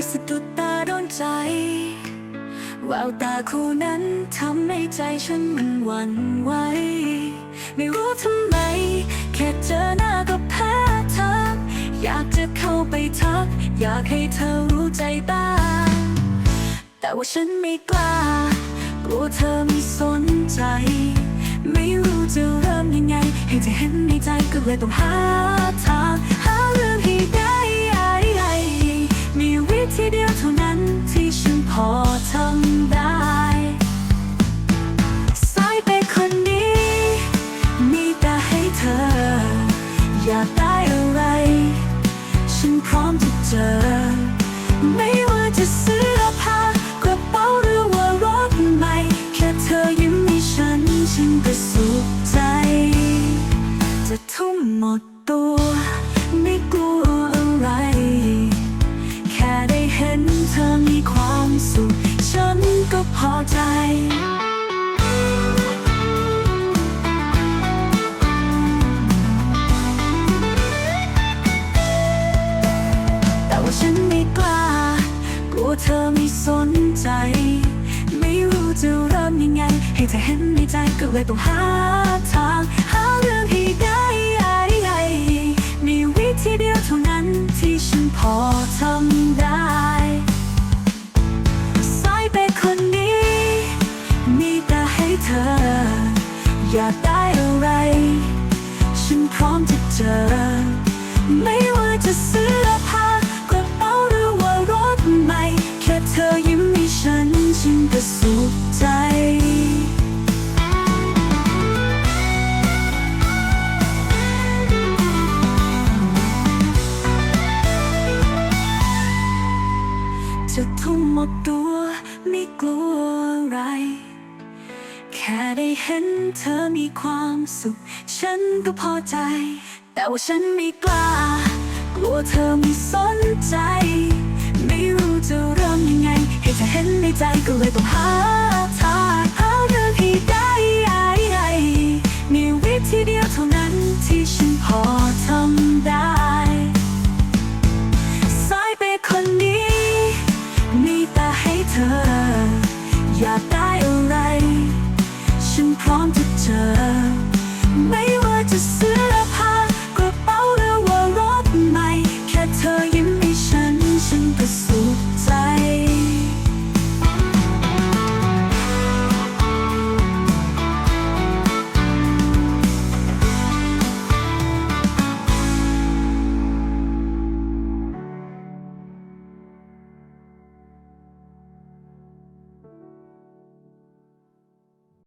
ก็สะดุดตาโดนใจ แววตาคู่นั้นทำให้ใจฉันมันหวั่นไหว ไม่รู้ทำไม แค่เจอหน้าก็แพ้เธออยากจะเข้าไปทัก อยากให้เธอรู้ใจบ้างแต่ว่าฉันไม่กล้า กลัวเธอไม่สนใจ ไม่รู้จะเริ่มยังไง ให้เธอเห็นในใจก็เลยต้องหาทาง ฉันพร้อมจะเจอ ไม่ว่าจะเสื้อผ้ากระเป๋าหรือว่ารถใหม่ แค่เธอยิ้มให้ฉัน ฉันก็สุขใจ จะทุ่มหมดตัว ไม่กลัวอะไร แค่ได้เห็นเธอมีความสุข ฉันก็พอใจ เธอไม่สนใจ ไม่รู้จะเริ่มยังไง ให้เธอเห็นในใจก็เลยต้องหาทาง หาเรื่องให้ได้มีวิธีเดียวเท่านั้นที่ฉันพอทำได้สายไปคนนี้ มีแต่ให้เธอ อยากได้ จะทุ่มหมดตัวไม่กลัวอะไร แค่ได้เห็นเธอมีความสุข ฉันก็พอใจ แต่ว่าฉันไม่กล้า กลัวเธอไม่สนใจ ไม่รู้จะเริ่มยังไง ให้เธอเห็นในใจก็เลยต้องหา